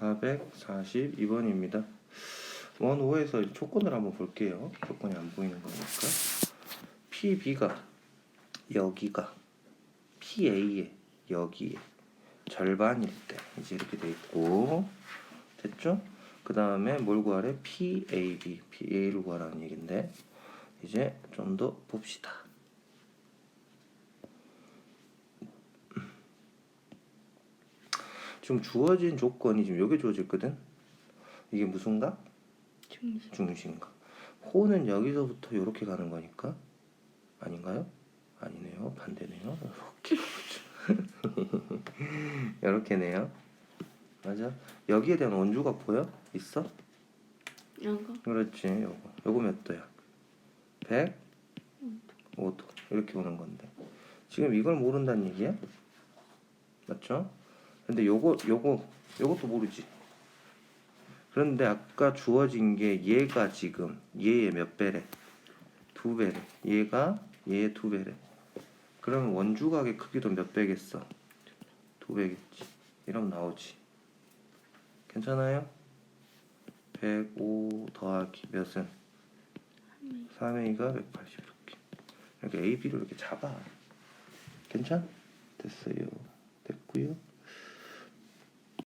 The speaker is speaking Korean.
442번입니다. 원오에서 조건을 한번 볼게요. 조건이 안 보이는 거니까. PB가 여기가 PA의 여기에 절반일 때 이제 이렇게 돼 있고 됐죠? 그 다음에 뭘 구하래? PAB, PA를 구하라는 얘긴데 이제 좀 더 봅시다. 지금 주어진 조건이 지금 여기 주어졌거든. 이게 무슨 각? 중심. 중심각. 호는 여기서부터 이렇게 가는 거니까 아닌가요? 아니네요. 반대네요. 이렇게 이렇게네요. 맞아. 여기에 대한 원주각 보여? 있어? 이거 그렇지. 요거. 요거 몇 도야? 105도. 이렇게 오는 건데. 지금 이걸 모른다는 얘기야? 맞죠? 근데 요거 요거 요것도 모르지. 그런데 아까 주어진 게 얘가 지금 얘의 몇 배래? 두 배래. 얘가 얘의 두 배래. 그러면 원주각의 크기도 몇 배겠어? 두 배겠지. 이러면 나오지. 괜찮아요? 105 더하기 몇은? 3A가 180 이렇게. 이렇게 A, B를 이렇게 잡아. 괜찮? 됐어요. 됐고요.